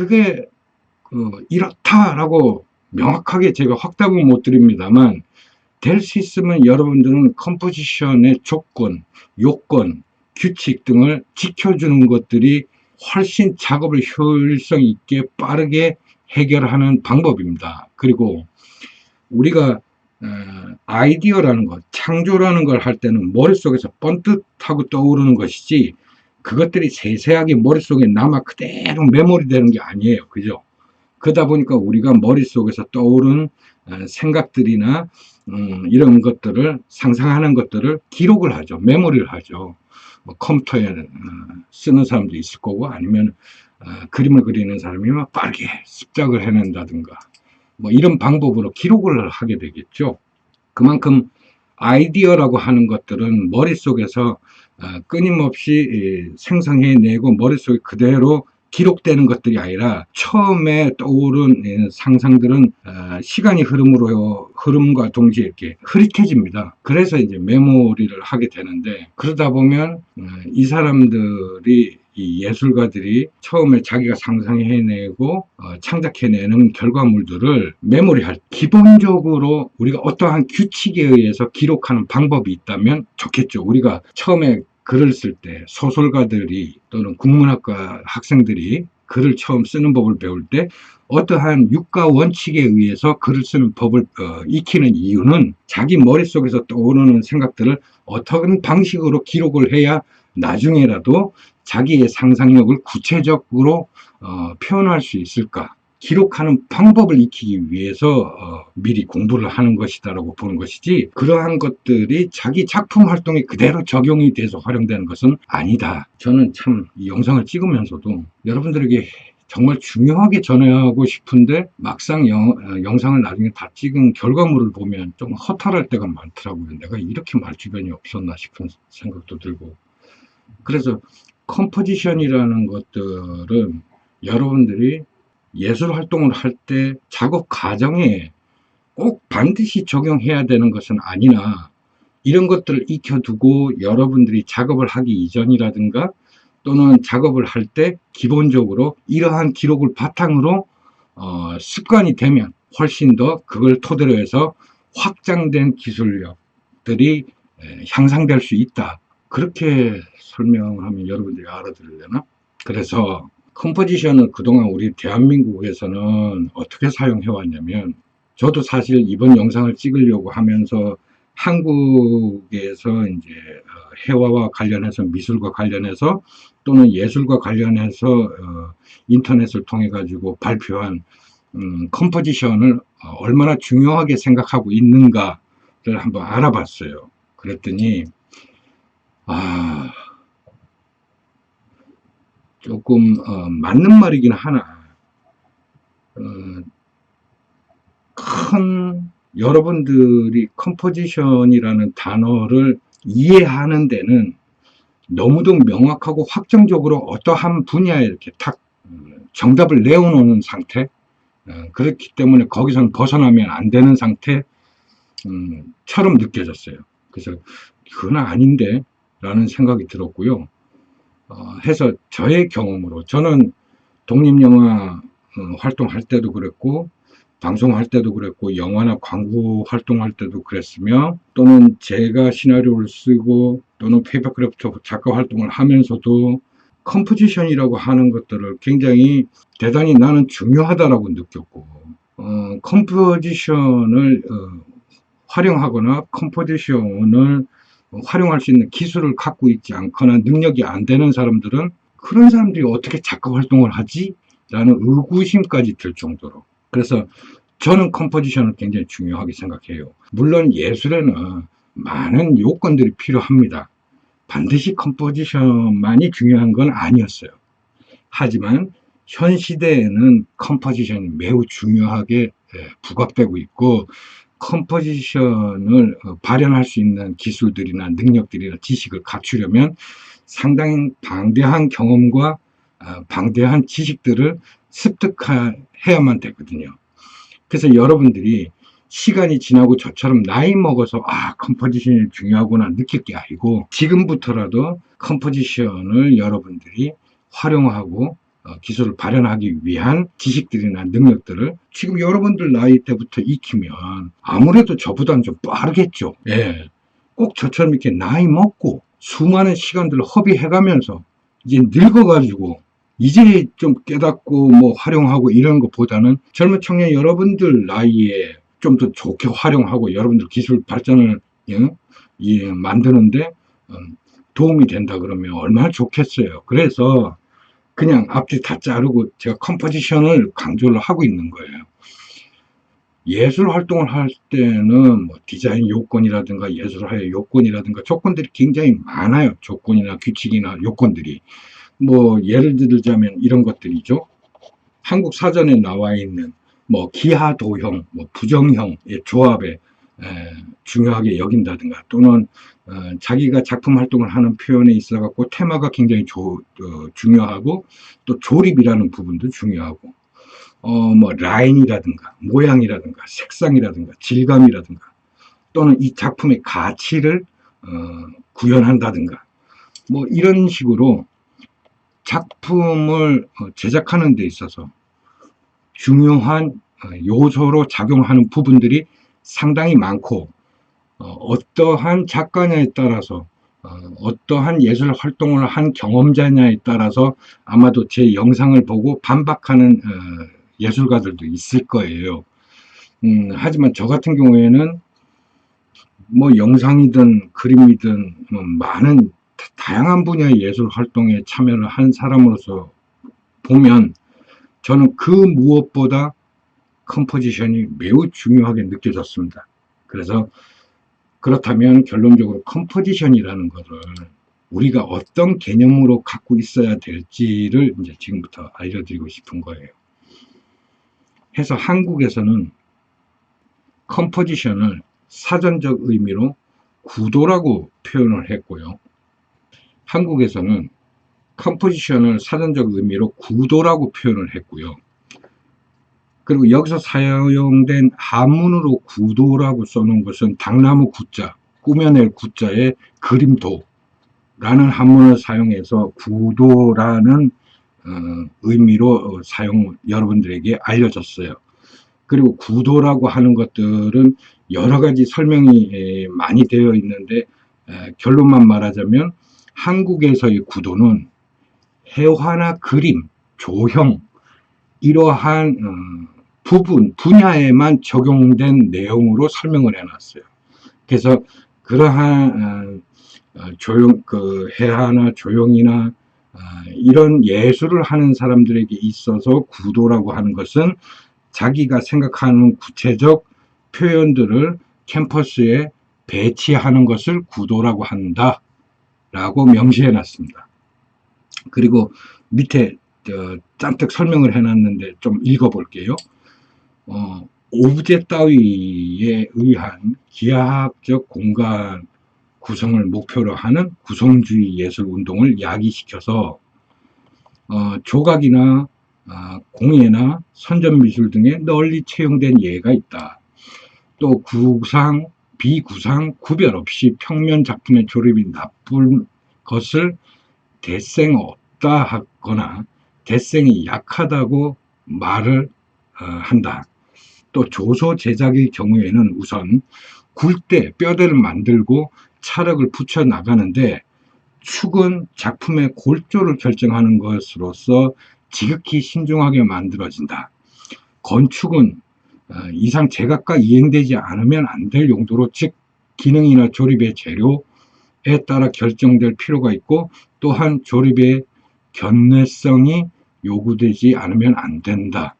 그게 그 이렇다라고 명확하게 제가 확답은 못 드립니다만 될 수 있으면 여러분들은 컴포지션의 조건, 요건, 규칙 등을 지켜주는 것들이 훨씬 작업을 효율성 있게 빠르게 해결하는 방법입니다. 그리고 우리가 어, 아이디어라는 것, 창조라는 걸 할 때는 머릿속에서 번뜩하고 떠오르는 것이지 그것들이 세세하게 머릿속에 남아 그대로 메모리 되는 게 아니에요. 그죠? 그러다 보니까 우리가 머릿속에서 떠오른 어, 생각들이나 음, 이런 것들을 상상하는 것들을 기록을 하죠. 메모리를 하죠. 뭐 컴퓨터에 어, 쓰는 사람도 있을 거고 아니면 어, 그림을 그리는 사람이 막 빠르게 습작을 해낸다든가 뭐 이런 방법으로 기록을 하게 되겠죠. 그만큼 아이디어라고 하는 것들은 머릿속에서 어, 끊임없이 이, 생성해내고 머릿속에 그대로 기록되는 것들이 아니라 처음에 떠오른 이 상상들은 어, 시간이 흐름으로 흐름과 동시에 이렇게 흐릿해집니다. 그래서 이제 메모리를 하게 되는데 그러다 보면 어, 이 사람들이 이 예술가들이 처음에 자기가 상상해내고 어, 창작해내는 결과물들을 메모리할 기본적으로 우리가 어떠한 규칙에 의해서 기록하는 방법이 있다면 좋겠죠. 우리가 처음에 글을 쓸 때 소설가들이 또는 국문학과 학생들이 글을 처음 쓰는 법을 배울 때 어떠한 육가 원칙에 의해서 글을 쓰는 법을 어, 익히는 이유는 자기 머릿속에서 떠오르는 생각들을 어떤 방식으로 기록을 해야 나중에라도 자기의 상상력을 구체적으로 어, 표현할 수 있을까 기록하는 방법을 익히기 위해서 어, 미리 공부를 하는 것이다라고 보는 것이지 그러한 것들이 자기 작품 활동에 그대로 적용이 돼서 활용되는 것은 아니다. 저는 참 이 영상을 찍으면서도 여러분들에게 정말 중요하게 전하고 싶은데 막상 영, 어, 영상을 나중에 다 찍은 결과물을 보면 좀 허탈할 때가 많더라고요. 내가 이렇게 말 주변이 없었나 싶은 생각도 들고 그래서 컴포지션이라는 것들은 여러분들이 예술 활동을 할 때 작업 과정에 꼭 반드시 적용해야 되는 것은 아니나 이런 것들을 익혀두고 여러분들이 작업을 하기 이전이라든가 또는 작업을 할 때 기본적으로 이러한 기록을 바탕으로 어, 습관이 되면 훨씬 더 그걸 토대로 해서 확장된 기술력들이 에, 향상될 수 있다. 그렇게 설명을 하면 여러분들이 알아들으려나? 그래서 컴포지션을 그동안 우리 대한민국에서는 어떻게 사용해 왔냐면 저도 사실 이번 영상을 찍으려고 하면서 한국에서 이제 어, 해화와 관련해서 미술과 관련해서 또는 예술과 관련해서 어, 인터넷을 통해 가지고 발표한 음, 컴포지션을 어, 얼마나 중요하게 생각하고 있는가를 한번 알아봤어요. 그랬더니 아 조금 어, 맞는 말이긴 하나 어, 큰 여러분들이 컴포지션이라는 단어를 이해하는 데는 너무도 명확하고 확정적으로 어떠한 분야에 이렇게 탁 음, 정답을 내어놓는 상태 어, 그렇기 때문에 거기서는 벗어나면 안 되는 상태 음, 처럼 느껴졌어요. 그래서 그건 아닌데 라는 생각이 들었고요. 어, 해서 저의 경험으로 저는 독립영화 어, 활동할 때도 그랬고 방송할 때도 그랬고 영화나 광고 활동할 때도 그랬으며 또는 제가 시나리오를 쓰고 또는 페이퍼크래프트 작가 활동을 하면서도 컴포지션이라고 하는 것들을 굉장히 대단히 나는 중요하다라고 느꼈고 어, 컴포지션을 어, 활용하거나 컴포지션을 활용할 수 있는 기술을 갖고 있지 않거나 능력이 안 되는 사람들은 그런 사람들이 어떻게 작가 활동을 하지? 라는 의구심까지 들 정도로. 그래서 저는 컴포지션을 굉장히 중요하게 생각해요. 물론 예술에는 많은 요건들이 필요합니다. 반드시 컴포지션만이 중요한 건 아니었어요. 하지만 현 시대에는 컴포지션이 매우 중요하게 예, 부각되고 있고 컴포지션을 어, 발현할 수 있는 기술들이나 능력들이나 지식을 갖추려면 상당히 방대한 경험과 어, 방대한 지식들을 습득해야만 되거든요. 그래서 여러분들이 시간이 지나고 저처럼 나이 먹어서 아 컴포지션이 중요하구나 느낄 게 아니고 지금부터라도 컴포지션을 여러분들이 활용하고 기술을 발현하기 위한 지식들이나 능력들을 지금 여러분들 나이 때부터 익히면 아무래도 저보다는 좀 빠르겠죠. 예. 꼭 저처럼 이렇게 나이 먹고 수많은 시간들을 허비해가면서 이제 늙어가지고 이제 좀 깨닫고 뭐 활용하고 이런 것보다는 젊은 청년 여러분들 나이에 좀 더 좋게 활용하고 여러분들 기술 발전을 예, 예, 만드는데 음, 도움이 된다 그러면 얼마나 좋겠어요. 그래서 그냥 앞뒤 다 자르고 제가 컴포지션을 강조를 하고 있는 거예요. 예술 활동을 할 때는 뭐 디자인 요건이라든가 예술화의 요건이라든가 조건들이 굉장히 많아요. 조건이나 규칙이나 요건들이. 뭐 예를 들자면 이런 것들이죠. 한국 사전에 나와 있는 뭐 기하 도형, 뭐 부정형의 조합에 에, 중요하게 여긴다든가 또는 어, 자기가 작품 활동을 하는 표현에 있어 갖고 테마가 굉장히 조, 어, 중요하고 또 조립이라는 부분도 중요하고 어, 뭐 라인이라든가 모양이라든가 색상이라든가 질감이라든가 또는 이 작품의 가치를 어, 구현한다든가 뭐 이런 식으로 작품을 어, 제작하는 데 있어서 중요한 어, 요소로 작용하는 부분들이 상당히 많고 어, 떠한 작가냐에 따라서 어, 떠한 예술 활동을 한 경험자냐에 따라서 아마도 제 영상을 보고 반박하는 어, 예술가들도 있을 거예요. 음, 하지만 저 같은 경우에는 뭐 영상이든 그림이든 뭐 많은 다- 다양한 분야의 예술 활동에 참여를 한 사람으로서 보면 저는 그 무엇보다 컴포지션이 매우 중요하게 느껴졌습니다. 그래서 그렇다면 결론적으로 컴포지션이라는 것을 우리가 어떤 개념으로 갖고 있어야 될지를 이제 지금부터 알려드리고 싶은 거예요. 해서 한국에서는 컴포지션을 사전적 의미로 구도라고 표현을 했고요. 한국에서는 컴포지션을 사전적 의미로 구도라고 표현을 했고요. 그리고 여기서 사용된 한문으로 구도라고 써놓은 것은 당나무 구자, 꾸며낼 구자에 그림도라는 한문을 사용해서 구도라는 어, 의미로 어, 사용 여러분들에게 알려졌어요. 그리고 구도라고 하는 것들은 여러 가지 설명이 에, 많이 되어 있는데 에, 결론만 말하자면 한국에서의 구도는 해화나 그림, 조형 이러한 어, 부분 분야에만 적용된 내용으로 설명을 해놨어요. 그래서 그러한 어, 어, 조용 그 해화나 조형이나 어, 이런 예술을 하는 사람들에게 있어서 구도라고 하는 것은 자기가 생각하는 구체적 표현들을 캠퍼스에 배치하는 것을 구도라고 한다. 라고 명시해 놨습니다. 그리고 밑에 저, 짠뜩 설명을 해 놨는데 좀 읽어 볼게요. 어, 오브제 따위에 의한 기하학적 공간 구성을 목표로 하는 구성주의 예술 운동을 야기시켜서 어, 조각이나 아, 공예나 선전미술 등에 널리 채용된 예가 있다. 또 구상, 비구상 구별 없이 평면 작품의 조립이 나쁜 것을 대생 없다 하거나 대생이 약하다고 말을 어, 한다. 또 조소 제작의 경우에는 우선 굴대 뼈대를 만들고 찰흙을 붙여 나가는데 축은 작품의 골조를 결정하는 것으로서 지극히 신중하게 만들어진다. 건축은 어, 이상 제각각 이행되지 않으면 안 될 용도로 즉 기능이나 조립의 재료에 따라 결정될 필요가 있고 또한 조립의 견내성이 요구되지 않으면 안 된다.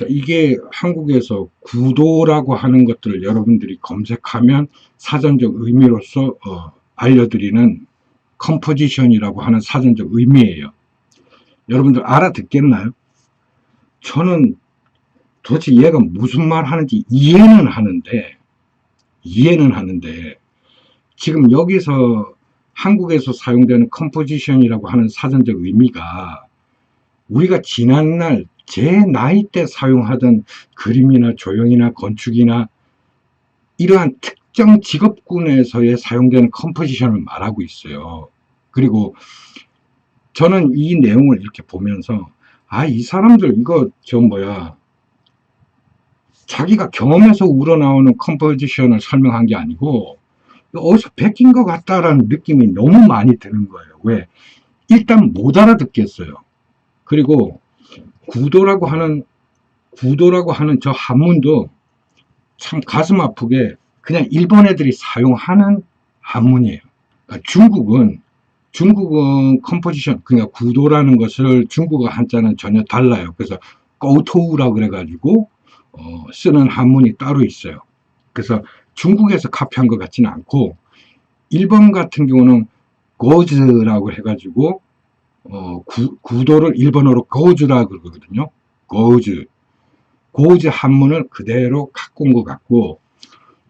자, 이게 한국에서 구도라고 하는 것들을 여러분들이 검색하면 사전적 의미로서 어, 알려드리는 컴포지션이라고 하는 사전적 의미예요. 여러분들 알아듣겠나요? 저는 도대체 얘가 무슨 말 하는지 이해는 하는데, 이해는 하는데, 지금 여기서 한국에서 사용되는 컴포지션이라고 하는 사전적 의미가 우리가 지난날 제 나이 때 사용하던 그림이나 조형이나 건축이나 이러한 특정 직업군에서의 사용되는 컴포지션을 말하고 있어요. 그리고 저는 이 내용을 이렇게 보면서 아, 이 사람들, 이거, 저, 뭐야. 자기가 경험에서 우러나오는 컴포지션을 설명한 게 아니고, 어디서 베낀 것 같다라는 느낌이 너무 많이 드는 거예요. 왜? 일단 못 알아듣겠어요. 그리고 구도라고 하는, 구도라고 하는 저 한문도 참 가슴 아프게 그냥 일본 애들이 사용하는 한문이에요. 그러니까 중국은 중국은 컴포지션, 그러니까 구도라는 것을 중국어 한자는 전혀 달라요. 그래서 꼬토우라고 그래가지고 어, 쓰는 한문이 따로 있어요. 그래서 중국에서 카피한 것 같지는 않고 일본 같은 경우는 고즈라고 해가지고 어, 구, 도를 일본어로 고즈라고 그러거든요. 고즈. 고즈 한문을 그대로 갖고 온 것 같고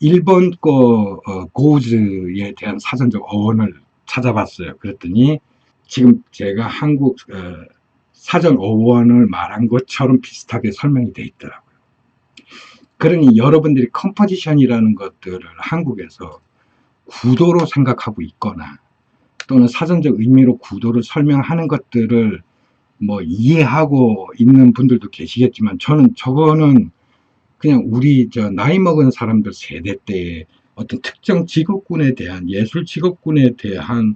일본 거 어, 고즈에 대한 사전적 어원을 찾아봤어요. 그랬더니 지금 제가 한국 어, 사전 어원을 말한 것처럼 비슷하게 설명이 돼 있더라고요. 그러니 여러분들이 컴포지션이라는 것들을 한국에서 구도로 생각하고 있거나 또는 사전적 의미로 구도를 설명하는 것들을 뭐 이해하고 있는 분들도 계시겠지만 저는 저거는 그냥 우리 저 나이 먹은 사람들 세대 때의 어떤 특정 직업군에 대한 예술 직업군에 대한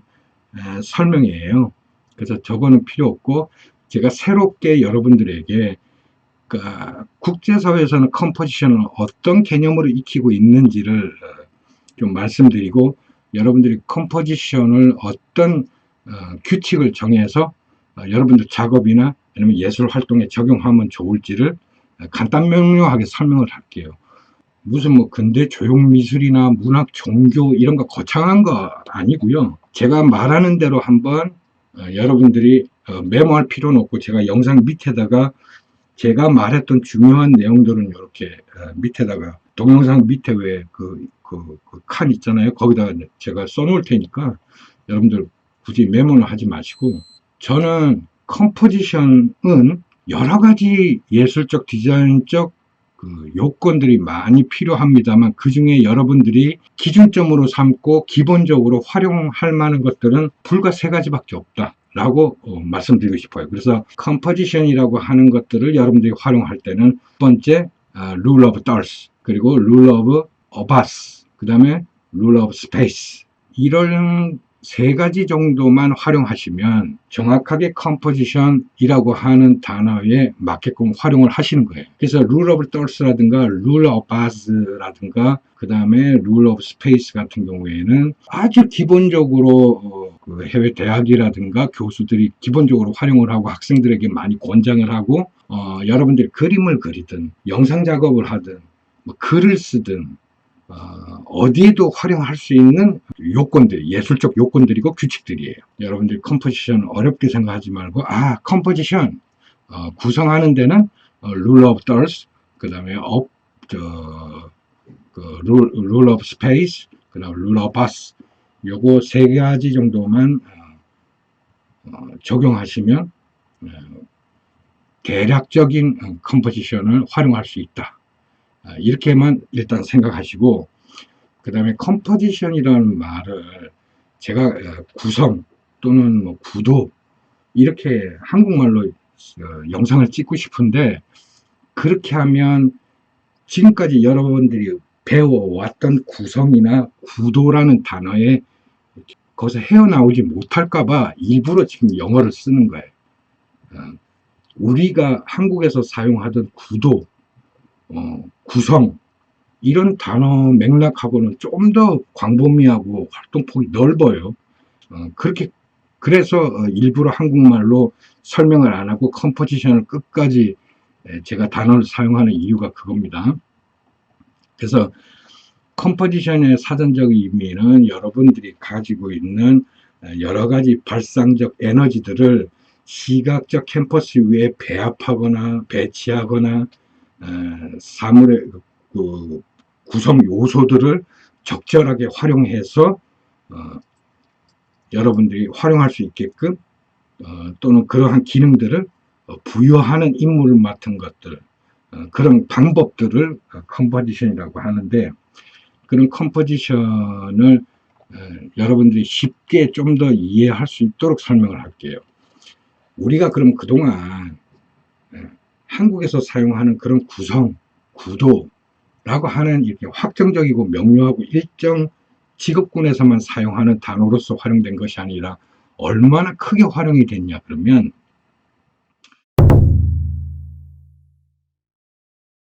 에, 설명이에요. 그래서 저거는 필요 없고 제가 새롭게 여러분들에게 그 국제사회에서는 컴포지션을 어떤 개념으로 익히고 있는지를 어, 좀 말씀드리고 여러분들이 컴포지션을 어떤 어, 규칙을 정해서 어, 여러분들 작업이나 아니면 예술 활동에 적용하면 좋을지를 간단 명료하게 설명을 할게요. 무슨 뭐 근대 조형 미술이나 문학 종교 이런 거 거창한 거 아니고요. 제가 말하는 대로 한번 어, 여러분들이 어, 메모할 필요는 없고 제가 영상 밑에다가 제가 말했던 중요한 내용들은 이렇게 어, 밑에다가 동영상 밑에 왜 그 그 그, 그 칸 있잖아요. 거기다가 제가 써놓을 테니까 여러분들 굳이 메모는 하지 마시고 저는 컴포지션은 여러 가지 예술적 디자인적 그 요건들이 많이 필요합니다만 그 중에 여러분들이 기준점으로 삼고 기본적으로 활용할 만한 것들은 불과 세 가지밖에 없다. 라고 어, 말씀드리고 싶어요. 그래서 컴포지션이라고 하는 것들을 여러분들이 활용할 때는 첫 번째 아, rule of thirds 그리고 abus 그 다음에 rule of space 이런 세 가지 정도만 활용하시면 정확하게 컴포지션이라고 하는 단어에 맞게끔 활용을 하시는 거예요. 그래서 rule of thirds라든가 rule of bars라든가 그 다음에 rule of space 같은 경우에는 아주 기본적으로 어, 그 해외 대학이라든가 교수들이 기본적으로 활용을 하고 학생들에게 많이 권장을 하고 어, 여러분들이 그림을 그리든 영상 작업을 하든 뭐 글을 쓰든 어, 디에도 활용할 수 있는 요건들, 예술적 요건들이고 규칙들이에요. 여러분들이 컴포지션 어렵게 생각하지 말고, 아, 컴포지션, 어, 구성하는 데는 어, rule of thirds, 그 다음에 of, 저, 그 rule, rule of space, 그 다음 rule of bus, 요거 세 가지 정도만 어, 어 적용하시면 어, 대략적인 컴포지션을 활용할 수 있다. 아, 이렇게만 일단 생각하시고 그 다음에 컴포지션이라는 말을 제가 어, 구성 또는 뭐 구도 이렇게 한국말로 어, 영상을 찍고 싶은데 그렇게 하면 지금까지 여러분들이 배워왔던 구성이나 구도라는 단어에 거기서 헤어나오지 못할까봐 일부러 지금 영어를 쓰는 거예요. 어, 우리가 한국에서 사용하던 구도, 어, 구성 이런 단어 맥락하고는 좀 더 광범위하고 활동폭이 넓어요. 어, 그렇게 그래서 어, 일부러 한국말로 설명을 안 하고 컴포지션을 끝까지 제가 단어를 사용하는 이유가 그겁니다. 그래서 컴포지션의 사전적 의미는 여러분들이 가지고 있는 여러 가지 발상적 에너지들을 시각적 캠퍼스 위에 배합하거나 배치하거나 사물의 그 구성 요소들을 적절하게 활용해서 어, 여러분들이 활용할 수 있게끔 어, 또는 그러한 기능들을 어, 부여하는 임무를 맡은 것들 어, 그런 방법들을 컴포지션이라고 하는데 그런 컴포지션을 어, 여러분들이 쉽게 좀 더 이해할 수 있도록 설명을 할게요. 우리가 그럼 그동안 한국에서 사용하는 그런 구성, 구도라고 하는 이렇게 확정적이고 명료하고 일정 직업군에서만 사용하는 단어로서 활용된 것이 아니라 얼마나 크게 활용이 됐냐 그러면